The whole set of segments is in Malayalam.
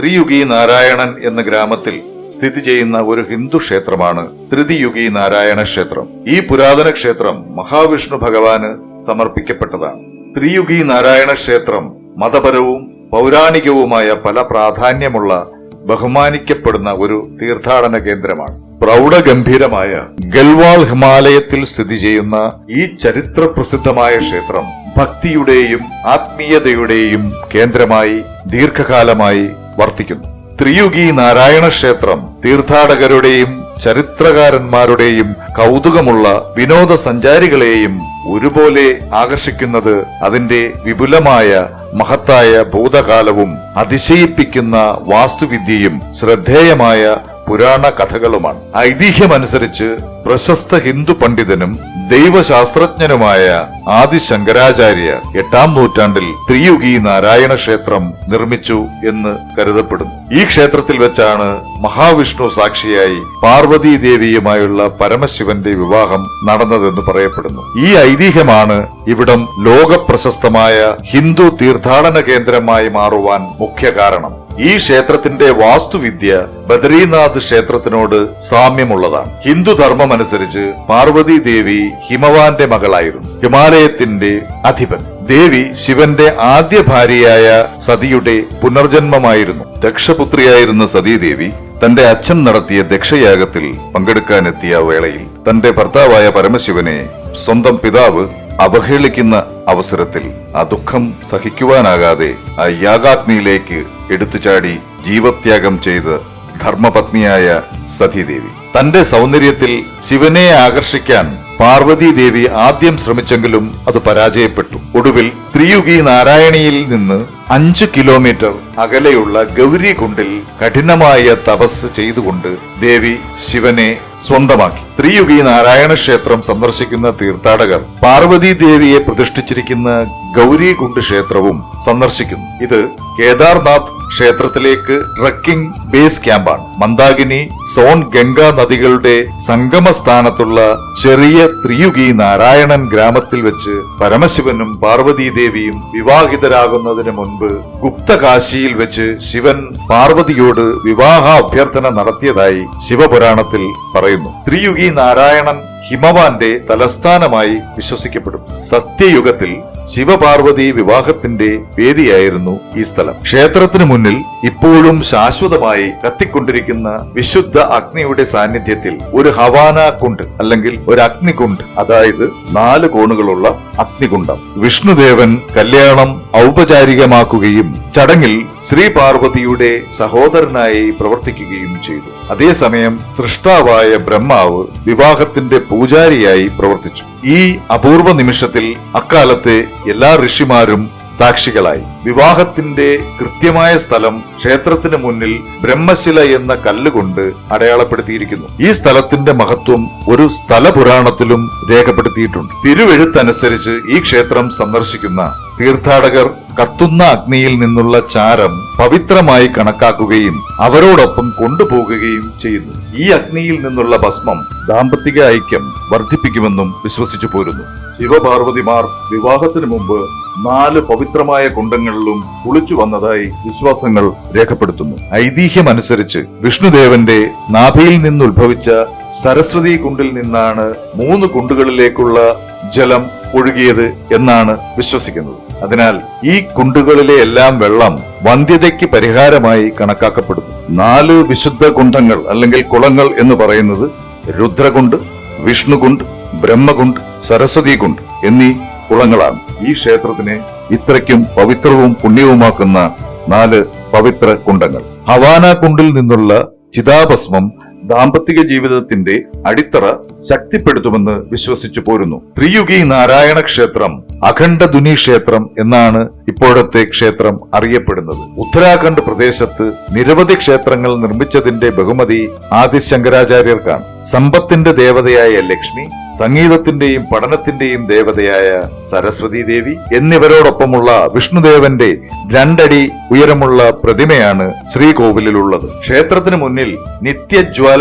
ത്രിയുഗി നാരായണൻ എന്ന ഗ്രാമത്തിൽ സ്ഥിതി ചെയ്യുന്ന ഒരു ഹിന്ദു ക്ഷേത്രമാണ് ത്രിതിയുഗി നാരായണ ക്ഷേത്രം. ഈ പുരാതന ക്ഷേത്രം മഹാവിഷ്ണു ഭഗവാന് സമർപ്പിക്കപ്പെട്ടതാണ്. ത്രിയുഗി നാരായണ ക്ഷേത്രം മതപരവും പൗരാണികവുമായ പല പ്രാധാന്യമുള്ള ബഹുമാനിക്കപ്പെടുന്ന ഒരു തീർത്ഥാടന കേന്ദ്രമാണ്. പ്രൗഢഗംഭീരമായ ഗൽവാൾ ഹിമാലയത്തിൽ സ്ഥിതി ചെയ്യുന്ന ഈ ചരിത്ര പ്രസിദ്ധമായ ക്ഷേത്രം ഭക്തിയുടെയും ആത്മീയതയുടെയും കേന്ദ്രമായി ദീർഘകാലമായി വർത്തിക്കുന്നു. ത്രിയുഗി നാരായണ ക്ഷേത്രം തീർത്ഥാടകരുടെയും ചരിത്രകാരന്മാരുടെയും കൗതുകമുള്ള വിനോദസഞ്ചാരികളെയും ഒരുപോലെ ആകർഷിക്കുന്നത് അതിന്റെ വിപുലമായ മഹത്തായ ഭൂതകാലവും അതിശയിപ്പിക്കുന്ന വാസ്തുവിദ്യയും ശ്രദ്ധേയമായ പുരാണ കഥകളുമാണ് ഐതിഹ്യമനുസരിച്ച് പ്രശസ്ത ഹിന്ദു പണ്ഡിതനും ദൈവശാസ്ത്രജ്ഞനുമായ ആദി ശങ്കരാചാര്യ എട്ടാം നൂറ്റാണ്ടിൽ ത്രിയുഗി നാരായണ ക്ഷേത്രം നിർമ്മിച്ചു എന്ന് കരുതപ്പെടുന്നു. ഈ ക്ഷേത്രത്തിൽ വെച്ചാണ് മഹാവിഷ്ണു സാക്ഷിയായി പാർവതി ദേവിയുമായുള്ള പരമശിവന്റെ വിവാഹം നടന്നതെന്ന് പറയപ്പെടുന്നു. ഈ ഐതിഹ്യമാണ് ഇവിടം ലോകപ്രശസ്തമായ ഹിന്ദു തീർത്ഥാടന കേന്ദ്രമായി മാറുവാൻ മുഖ്യ കാരണം ഈ ക്ഷേത്രത്തിന്റെ വാസ്തുവിദ്യ ബദ്രീനാഥ് ക്ഷേത്രത്തിനോട് സാമ്യമുള്ളതാണ്. ഹിന്ദു ധർമ്മം അനുസരിച്ച് പാർവതി ദേവി ഹിമവാന്റെ മകളായിരുന്നു. ഹിമാലയത്തിന്റെ അധിപൻ. ദേവി ശിവന്റെ ആദ്യ ഭാര്യയായ സതിയുടെ പുനർജന്മമായിരുന്നു. ദക്ഷപുത്രിയായിരുന്ന സതീദേവി തന്റെ അച്ഛൻ നടത്തിയ ദക്ഷയാഗത്തിൽ പങ്കെടുക്കാനെത്തിയ വേളയിൽ തന്റെ ഭർത്താവായ പരമശിവനെ സ്വന്തം പിതാവ് അവഹേളിക്കുന്ന അവസരത്തിൽ ആ ദുഃഖം സഹിക്കുവാനാകാതെ ആ യാഗാഗ്നിയിലേക്ക് എടുത്തുചാടി ജീവത്യാഗം ചെയ്ത് ധർമ്മപത്നിയായ സതീദേവി. തന്റെ സൗന്ദര്യത്തിൽ ശിവനെ ആകർഷിക്കാൻ പാർവതി ദേവി ആദ്യം ശ്രമിച്ചെങ്കിലും അത് പരാജയപ്പെട്ടു. ഒടുവിൽ ത്രിയുഗി നാരായണിയിൽ നിന്ന് അഞ്ച് കിലോമീറ്റർ അകലെയുള്ള ഗൗരികുണ്ടിൽ കഠിനമായ തപസ് ചെയ്തുകൊണ്ട് ദേവി ശിവനെ സ്വന്തമാക്കി. ത്രിയുഗി നാരായണ ക്ഷേത്രം സന്ദർശിക്കുന്ന തീർത്ഥാടകർ പാർവതി ദേവിയെ പ്രതിഷ്ഠിച്ചിരിക്കുന്ന ഗൗരികുണ്ട് ക്ഷേത്രവും സന്ദർശിക്കുന്നു. ഇത് കേദാർനാഥ് ക്ഷേത്രത്തിലേക്ക് ട്രക്കിംഗ് ബേസ് ക്യാമ്പാണ്. മന്ദാകിനി സോൺ ഗംഗ നദികളുടെ സംഗമ സ്ഥാനത്തുള്ള ചെറിയ ത്രിയുഗി നാരായണൻ ഗ്രാമത്തിൽ വെച്ച് പരമശിവനും പാർവതീദേവിയും വിവാഹിതരാകുന്നതിന് മുൻപ് ഗുപ്തകാശിയിൽ വെച്ച് ശിവൻ പാർവതിയോട് വിവാഹ അഭ്യർത്ഥന നടത്തിയതായി ശിവപുരാണത്തിൽ പറയുന്നു. ത്രിയുഗി നാരായണൻ ഹിമവാന്റെ തലസ്ഥാനമായി വിശ്വസിക്കപ്പെടുന്നു സത്യയുഗത്തിൽ ശിവപാർവതി വിവാഹത്തിന്റെ വേദിയായിരുന്നു ഈ സ്ഥലം. ക്ഷേത്രത്തിന് മുന്നിൽ ഇപ്പോഴും ശാശ്വതമായി കത്തിക്കൊണ്ടിരിക്കുന്ന വിശുദ്ധ അഗ്നിയുടെ സാന്നിധ്യത്തിൽ ഒരു ഹവാന കുണ്ട് അല്ലെങ്കിൽ ഒരു അഗ്നികുണ്ട് അതായത് നാല് കോണുകളുള്ള അഗ്നികുണ്ടം. വിഷ്ണുദേവൻ കല്യാണം ഔപചാരികമാക്കുകയും ചടങ്ങിൽ ശ്രീ പാർവതിയുടെ സഹോദരനായി പ്രവർത്തിക്കുകയും ചെയ്തു. അതേസമയം സൃഷ്ടാവായ ബ്രഹ്മാവ് വിവാഹത്തിന്റെ പൂജാരിയായി പ്രവർത്തിച്ചു. ഈ അപൂർവ നിമിഷത്തിൽ അക്കാലത്തെ എല്ലാ ഋഷിമാരും സാക്ഷികളായി. വിവാഹത്തിന്റെ കൃത്യമായ സ്ഥലം ക്ഷേത്രത്തിന് മുന്നിൽ ബ്രഹ്മശില എന്ന കല്ലുകൊണ്ട് അടയാളപ്പെടുത്തിയിരിക്കുന്നു. ഈ സ്ഥലത്തിന്റെ മഹത്വം ഒരു സ്ഥലപുരാണത്തിലും രേഖപ്പെടുത്തിയിട്ടുണ്ട്. തിരുവെഴുത്തനുസരിച്ച് ഈ ക്ഷേത്രം സന്ദർശിക്കുന്ന തീർത്ഥാടകർ കത്തുന്ന അഗ്നിയിൽ നിന്നുള്ള ചാരം പവിത്രമായി കണക്കാക്കുകയും അവരോടൊപ്പം കൊണ്ടുപോകുകയും ചെയ്യുന്നു. ഈ അഗ്നിയിൽ നിന്നുള്ള ഭസ്മം ദാമ്പത്തിക ഐക്യം വർദ്ധിപ്പിക്കുമെന്നും വിശ്വസിച്ചു പോരുന്നു ശിവപാർവതിമാർ വിവാഹത്തിനു മുമ്പ് നാല് പവിത്രമായ കുണ്ടങ്ങളിലും കുളിച്ചു വന്നതായി വിശ്വാസങ്ങൾ രേഖപ്പെടുത്തുന്നു. ഐതിഹ്യമനുസരിച്ച് വിഷ്ണുദേവന്റെ നാഭിയിൽ നിന്നുദ്ഭവിച്ച സരസ്വതി കുണ്ടിൽ നിന്നാണ് മൂന്ന് കുണ്ടുകളിലേക്കുള്ള ജലം ഒഴുകിയത് എന്നാണ് വിശ്വസിക്കുന്നത്. അതിനാൽ ഈ കുണ്ടുകളിലെ എല്ലാം വെള്ളം വന്ധ്യതയ്ക്ക് പരിഹാരമായി കണക്കാക്കപ്പെടുന്നു. നാല് വിശുദ്ധ കുണ്ഠങ്ങൾ അല്ലെങ്കിൽ കുളങ്ങൾ എന്ന് പറയുന്നത് രുദ്രകുണ്ട് വിഷ്ണുകുണ്ട് ബ്രഹ്മകുണ്ട് സരസ്വതി കുണ്ട് എന്നീ കുളങ്ങളാണ്. ഈ ക്ഷേത്രത്തിനെ ഇത്രയ്ക്കും പവിത്രവും പുണ്യവുമാക്കുന്ന നാല് പവിത്ര കുണ്ടങ്ങൾ. ഹവാന കുണ്ടിൽ നിന്നുള്ള ചിതാഭസ്മം ദാമ്പത്തിക ജീവിതത്തിന്റെ അടിത്തറ ശക്തിപ്പെടുത്തുമെന്ന് വിശ്വസിച്ചു പോരുന്നു. ത്രിയുഗി നാരായണ ക്ഷേത്രം അഖണ്ഡ ദുനി ക്ഷേത്രം എന്നാണ് ഇപ്പോഴത്തെ ക്ഷേത്രം അറിയപ്പെടുന്നത്. ഉത്തരാഖണ്ഡ് പ്രദേശത്ത് നിരവധി ക്ഷേത്രങ്ങൾ നിർമ്മിച്ചതിന്റെ ബഹുമതി ആദി ശങ്കരാചാര്യർക്കാണ്. സമ്പത്തിന്റെ ദേവതയായ ലക്ഷ്മി സംഗീതത്തിന്റെയും പഠനത്തിന്റെയും ദേവതയായ സരസ്വതി ദേവി എന്നിവരോടൊപ്പമുള്ള വിഷ്ണുദേവന്റെ രണ്ടടി ഉയരമുള്ള പ്രതിമയാണ് ശ്രീകോവിലിലുള്ളത്. ക്ഷേത്രത്തിന് മുന്നിൽ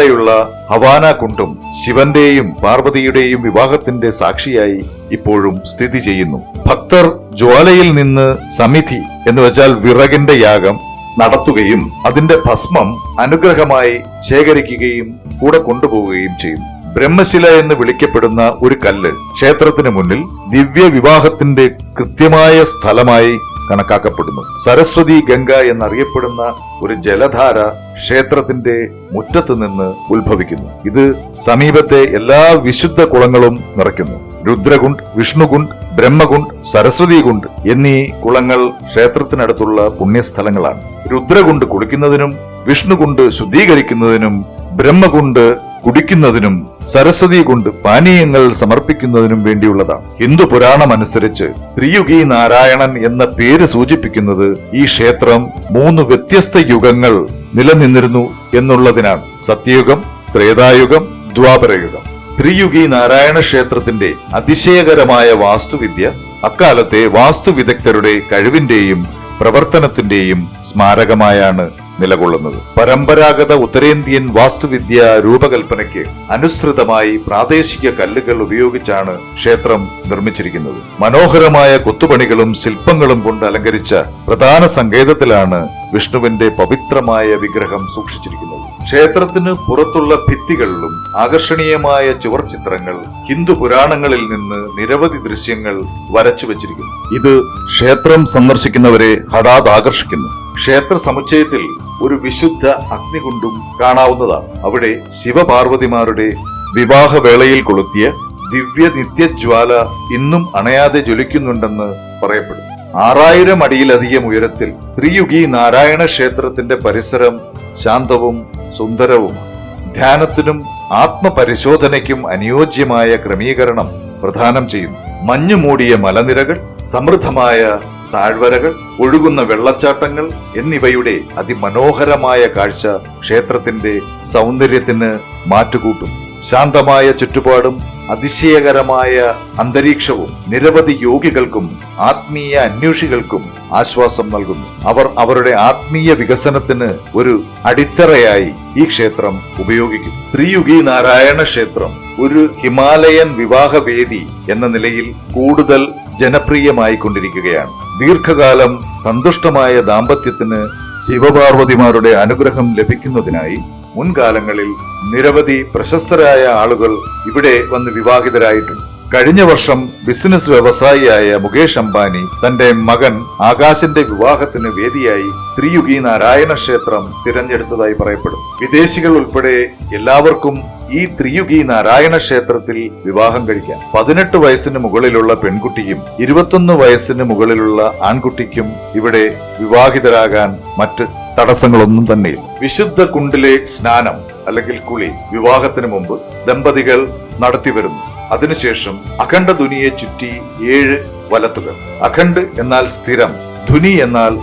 നിത്യജ്വാലയുള്ള ഹവാന കുണ്ടും ശിവന്റെയും പാർവതിയുടെയും വിവാഹത്തിന്റെ സാക്ഷിയായി ഇപ്പോഴും സ്ഥിതി ചെയ്യുന്നു. ഭക്തർ ജ്വാലയിൽ നിന്ന് സമിധി എന്ന് വെച്ചാൽ വിറകിന്റെ യാഗം നടത്തുകയും അതിന്റെ ഭസ്മം അനുഗ്രഹമായി ശേഖരിക്കുകയും കൂടെ കൊണ്ടുപോവുകയും ചെയ്യുന്നു ബ്രഹ്മശില എന്ന് വിളിക്കപ്പെടുന്ന ഒരു കല്ല് ക്ഷേത്രത്തിന് മുന്നിൽ ദിവ്യ വിവാഹത്തിന്റെ കൃത്യമായ സ്ഥലമായി കണക്കാക്കപ്പെടുന്നു. സരസ്വതി ഗംഗ എന്നറിയപ്പെടുന്ന ഒരു ജലധാര ക്ഷേത്രത്തിന്റെ മുറ്റത്ത് നിന്ന് ഉത്ഭവിക്കുന്നു. ഇത് സമീപത്തെ എല്ലാ വിശുദ്ധ കുളങ്ങളും നിറയ്ക്കുന്നു. രുദ്രകുണ്ട് വിഷ്ണുകുണ്ട് ബ്രഹ്മകുണ്ട് സരസ്വതി കുണ്ട് എന്നീ കുളങ്ങൾ ക്ഷേത്രത്തിനടുത്തുള്ള പുണ്യസ്ഥലങ്ങളാണ്. രുദ്രകുണ്ട് കുളിക്കുന്നതിനും വിഷ്ണുകുണ്ട് ശുദ്ധീകരിക്കുന്നതിനും ബ്രഹ്മകുണ്ട് കുടിക്കുന്നതിനും സരസ്വതി കൊണ്ട് പാനീയങ്ങൾ സമർപ്പിക്കുന്നതിനും വേണ്ടിയുള്ളതാണ്. ഹിന്ദു പുരാണം അനുസരിച്ച് ത്രിയുഗി നാരായണൻ എന്ന പേര് സൂചിപ്പിക്കുന്നത് ഈ ക്ഷേത്രം മൂന്ന് വ്യത്യസ്ത യുഗങ്ങൾ നിലനിന്നിരുന്നു എന്നുള്ളതിനാണ്. സത്യയുഗം ത്രേതായുഗം ദ്വാപരയുഗം. ത്രിയുഗി നാരായണ ക്ഷേത്രത്തിന്റെ അതിശയകരമായ വാസ്തുവിദ്യ അക്കാലത്തെ വാസ്തുവിദഗ്ധരുടെ കഴിവിന്റെയും പ്രവർത്തനത്തിന്റെയും സ്മാരകമായാണ് നിലകൊള്ളുന്നത്. പരമ്പരാഗത ഉത്തരേന്ത്യൻ വാസ്തുവിദ്യ രൂപകൽപ്പനയ്ക്ക് അനുസൃതമായി പ്രാദേശിക കല്ലുകൾ ഉപയോഗിച്ചാണ് ക്ഷേത്രം നിർമ്മിച്ചിരിക്കുന്നത്. മനോഹരമായ കൊത്തുപണികളും ശില്പങ്ങളും കൊണ്ട് അലങ്കരിച്ച പ്രധാന സങ്കേതത്തിലാണ് വിഷ്ണുവിന്റെ പവിത്രമായ വിഗ്രഹം സൂക്ഷിച്ചിരിക്കുന്നത്. ക്ഷേത്രത്തിന് പുറത്തുള്ള ഭിത്തികളിലും ആകർഷണീയമായ ചുവർച്ചിത്രങ്ങൾ ഹിന്ദു പുരാണങ്ങളിൽ നിന്ന് നിരവധി ദൃശ്യങ്ങൾ വരച്ചു വച്ചിരിക്കുന്നു. ഇത് ക്ഷേത്രം സന്ദർശിക്കുന്നവരെ ഹഠാത് ആകർഷിക്കുന്നു. ക്ഷേത്ര സമുച്ചയത്തിൽ ഒരു വിശുദ്ധ അഗ്നി കൊണ്ടും കാണാവുന്നതാണ്. അവിടെ ശിവപാർവതിമാരുടെ വിവാഹവേളയിൽ കൊളുത്തിയ ദിവ്യ നിത്യജ്വാല ഇന്നും അണയാതെ ജ്വലിക്കുന്നുണ്ടെന്ന് പറയപ്പെടുന്നു ആറായിരം അടിയിലധികം ഉയരത്തിൽ ത്രിയുഗി നാരായണ ക്ഷേത്രത്തിന്റെ പരിസരം ശാന്തവും സുന്ദരവുമാണ്. ധ്യാനത്തിനും ആത്മപരിശോധനയ്ക്കും അനുയോജ്യമായ ക്രമീകരണം പ്രദാനം ചെയ്യുന്നു. മഞ്ഞുമൂടിയ മലനിരകൾ സമൃദ്ധമായ താഴ്വരകൾ ഒഴുകുന്ന വെള്ളച്ചാട്ടങ്ങൾ എന്നിവയുടെ അതിമനോഹരമായ കാഴ്ച ക്ഷേത്രത്തിന്റെ സൗന്ദര്യത്തിന് മാറ്റുകൂട്ടും. ശാന്തമായ ചുറ്റുപാടും അതിശയകരമായ അന്തരീക്ഷവും നിരവധി യോഗികൾക്കും ആത്മീയ അന്വേഷികൾക്കും ആശ്വാസം നൽകുന്നു. അവർ അവരുടെ ആത്മീയ വികസനത്തിന് ഒരു അടിത്തറയായി ഈ ക്ഷേത്രം ഉപയോഗിക്കും. ത്രിയുഗി നാരായണ ക്ഷേത്രം ഒരു ഹിമാലയൻ വിവാഹവേദി എന്ന നിലയിൽ കൂടുതൽ ജനപ്രിയമായി കൊണ്ടിരിക്കുകയാണ് ദീർഘകാലം സന്തുഷ്ടമായ ദാമ്പത്യത്തിന് ശിവപാർവതിമാരുടെ അനുഗ്രഹം ലഭിക്കുന്നതിനായി മുൻകാലങ്ങളിൽ നിരവധി പ്രശസ്തരായ ആളുകൾ ഇവിടെ വന്ന് വിവാഹിതരായിട്ടുണ്ട്. കഴിഞ്ഞ വർഷം ബിസിനസ് വ്യവസായിയായ മുകേഷ് അംബാനി തന്റെ മകൻ ആകാശന്റെ വിവാഹത്തിന് വേദിയായി ത്രിയുഗി നാരായണ ക്ഷേത്രം തിരഞ്ഞെടുത്തതായി പറയപ്പെടും. വിദേശികൾ ഉൾപ്പെടെ എല്ലാവർക്കും ഈ ത്രിയുഗി നാരായണ ക്ഷേത്രത്തിൽ വിവാഹം കഴിക്കാം പതിനെട്ട് വയസ്സിന് മുകളിലുള്ള പെൺകുട്ടിയും ഇരുപത്തൊന്ന് വയസ്സിന് മുകളിലുള്ള ആൺകുട്ടിക്കും ഇവിടെ വിവാഹിതരാകാൻ മറ്റ് തടസ്സങ്ങളൊന്നും തന്നെയില്ല. വിശുദ്ധ കുണ്ടിലെ സ്നാനം അല്ലെങ്കിൽ കുളി വിവാഹത്തിന് മുമ്പ് ദമ്പതികൾ നടത്തിവരുന്നു അതിനുശേഷം അഖണ്ഡ ധുനിയെ ചുറ്റി ഏഴ് വലത്തുകൾ. അഖണ്ഡ് എന്നാൽ സ്ഥിരം ധുനി എന്നാൽ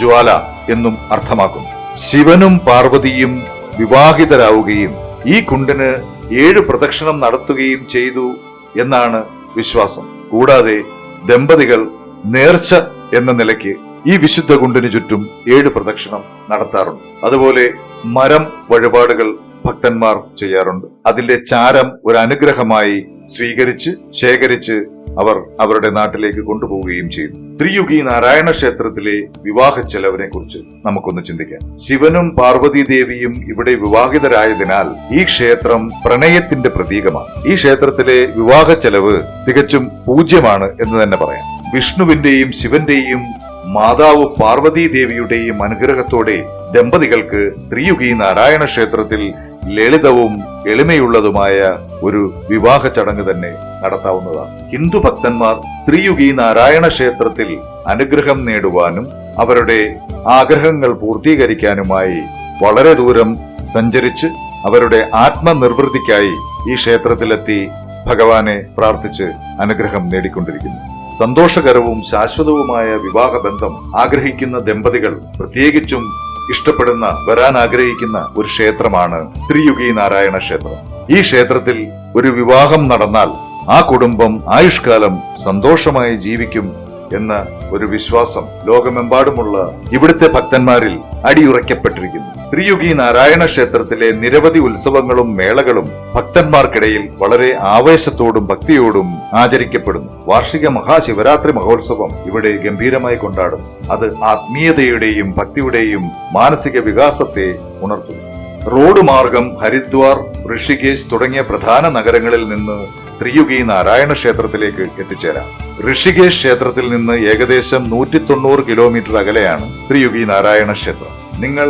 ജ്വാല എന്നും അർത്ഥമാക്കുന്നു. ശിവനും പാർവതിയും വിവാഹിതരാവുകയും ഈ കുണ്ടിന് ഏഴ് പ്രദക്ഷിണം നടത്തുകയും ചെയ്തു എന്നാണ് വിശ്വാസം. കൂടാതെ ദമ്പതികൾ നേർച്ച എന്ന നിലയ്ക്ക് ഈ വിശുദ്ധ കുണ്ടിനു ചുറ്റും ഏഴ് പ്രദക്ഷിണം നടത്താറുണ്ട്. അതുപോലെ മരം വഴിപാടുകൾ ഭക്തന്മാർ ചെയ്യാറുണ്ട്. അതിന്റെ ചാരം ഒരു അനുഗ്രഹമായി സ്വീകരിച്ച് ശേഖരിച്ച് അവർ അവരുടെ നാട്ടിലേക്ക് കൊണ്ടുപോവുകയും ചെയ്തു. ത്രിയുഗി നാരായണ ക്ഷേത്രത്തിലെ വിവാഹ ചെലവിനെ കുറിച്ച് നമുക്കൊന്ന് ചിന്തിക്കാം. ശിവനും പാർവതി ദേവിയും ഇവിടെ വിവാഹിതരായതിനാൽ ഈ ക്ഷേത്രം പ്രണയത്തിന്റെ പ്രതീകമാണ്. ഈ ക്ഷേത്രത്തിലെ വിവാഹ ചെലവ് തികച്ചും പൂജ്യമാണ് എന്ന് തന്നെ പറയാം. വിഷ്ണുവിന്റെയും ശിവന്റെയും മാതാവ് പാർവതി ദേവിയുടെയും അനുഗ്രഹത്തോടെ ദമ്പതികൾക്ക് ത്രിയുഗി നാരായണ ക്ഷേത്രത്തിൽ ലളിതവും എളിമയുള്ളതുമായ ഒരു വിവാഹ ചടങ്ങ് തന്നെ നടത്താവുന്നതാണ്. ഹിന്ദു ഭക്തന്മാർ ത്രിയുഗി നാരായണ ക്ഷേത്രത്തിൽ അനുഗ്രഹം നേടുവാനും അവരുടെ ആഗ്രഹങ്ങൾ പൂർത്തീകരിക്കാനുമായി വളരെ ദൂരം സഞ്ചരിച്ച് അവരുടെ ആത്മനിർവൃത്തിക്കായി ഈ ക്ഷേത്രത്തിലെത്തി ഭഗവാനെ പ്രാർത്ഥിച്ച് അനുഗ്രഹം നേടിക്കൊണ്ടിരിക്കുന്നു. സന്തോഷകരവും ശാശ്വതവുമായ വിവാഹ ബന്ധം ആഗ്രഹിക്കുന്ന ദമ്പതികൾ പ്രത്യേകിച്ചും ഇഷ്ടപ്പെടുന്ന വരാൻ ആഗ്രഹിക്കുന്ന ഒരു ക്ഷേത്രമാണ് ത്രിയുഗി നാരായണ ക്ഷേത്രം. ഈ ക്ഷേത്രത്തിൽ ഒരു വിവാഹം നടന്നാൽ ആ കുടുംബം ആയുഷ്കാലം സന്തോഷമായി ജീവിക്കും എന്ന ഒരു വിശ്വാസം ലോകമെമ്പാടുമുള്ള ഇവിടുത്തെ ഭക്തന്മാരിൽ അടിയുറയ്ക്കപ്പെട്ടിരിക്കുന്നു. ത്രിയുഗി നാരായണ ക്ഷേത്രത്തിലെ നിരവധി ഉത്സവങ്ങളും മേളകളും ഭക്തന്മാർക്കിടയിൽ വളരെ ആവേശത്തോടും ഭക്തിയോടും ആചരിക്കപ്പെടുന്നു. വാർഷിക മഹാശിവരാത്രി മഹോത്സവം ഇവിടെ ഗംഭീരമായി കൊണ്ടാടുന്നു. അത് ആത്മീയതയുടെയും ഭക്തിയുടെയും മാനസിക വികാസത്തെ ഉണർത്തുന്നു. റോഡ് മാർഗം ഹരിദ്വാർ ഋഷികേശ് തുടങ്ങിയ പ്രധാന നഗരങ്ങളിൽ നിന്ന് ത്രിയുഗി നാരായണ ക്ഷേത്രത്തിലേക്ക് എത്തിച്ചേരാം. ഋഷികേശ് ക്ഷേത്രത്തിൽ നിന്ന് ഏകദേശം നൂറ്റി തൊണ്ണൂറ് കിലോമീറ്റർ അകലെയാണ് ത്രിയുഗി നാരായണ ക്ഷേത്രം നിങ്ങൾ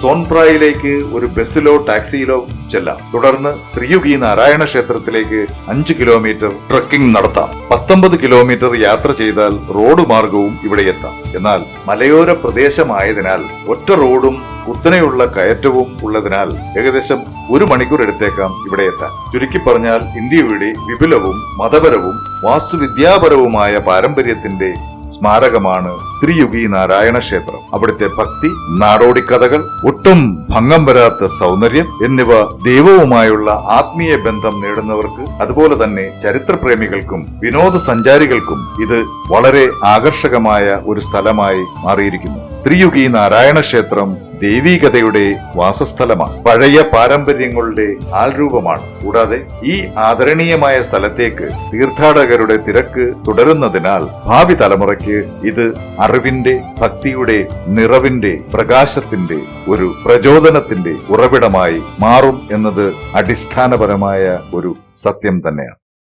സോൺപ്രായിലേക്ക് ഒരു ബസ്സിലോ ടാക്സിയിലോ ചെല്ലാം. തുടർന്ന് ത്രിയുഗി നാരായണ ക്ഷേത്രത്തിലേക്ക് അഞ്ച് കിലോമീറ്റർ ട്രക്കിംഗ് നടത്താം. പത്തൊമ്പത് കിലോമീറ്റർ യാത്ര ചെയ്താൽ റോഡ് മാർഗവും ഇവിടെ എത്താം. എന്നാൽ മലയോര പ്രദേശമായതിനാൽ ഒറ്റ റോഡും കുത്തനെയുള്ള കയറ്റവും ഉള്ളതിനാൽ ഏകദേശം ഒരു മണിക്കൂർ എടുത്തേക്കാം ഇവിടെ എത്താൻ. ചുരുക്കി പറഞ്ഞാൽ ഇന്ത്യയുടെ വിപുലവും മതപരവും വാസ്തുവിദ്യാപരവുമായ പാരമ്പര്യത്തിന്റെ സ്മാരകമാണ് ത്രിയുഗി നാരായണ ക്ഷേത്രം. അവിടുത്തെ ഭക്തി നാടോടിക്കഥകൾ ഒട്ടും ഭംഗം വരാത്ത സൗന്ദര്യം എന്നിവ ദൈവവുമായുള്ള ആത്മീയ ബന്ധം നേടുന്നവർക്ക് അതുപോലെ തന്നെ ചരിത്രപ്രേമികൾക്കും വിനോദസഞ്ചാരികൾക്കും ഇത് വളരെ ആകർഷകമായ ഒരു സ്ഥലമായി മാറിയിരിക്കുന്നു. ത്രിയുഗി നാരായണ ക്ഷേത്രം ദൈവീകതയുടെ വാസസ്ഥലമാണ്. പഴയ പാരമ്പര്യങ്ങളുടെ ആൽരൂപമാണ് കൂടാതെ ഈ ആദരണീയമായ സ്ഥലത്തേക്ക് തീർത്ഥാടകരുടെ തിരക്ക് തുടരുന്നതിനാൽ ഭാവി തലമുറയ്ക്ക് ഇത് അറിവിന്റെ ഭക്തിയുടെ നിറവിന്റെ പ്രകാശത്തിന്റെ ഒരു പ്രചോദനത്തിന്റെ ഉറവിടമായി മാറും എന്നത് അടിസ്ഥാനപരമായ ഒരു സത്യം തന്നെയാണ്.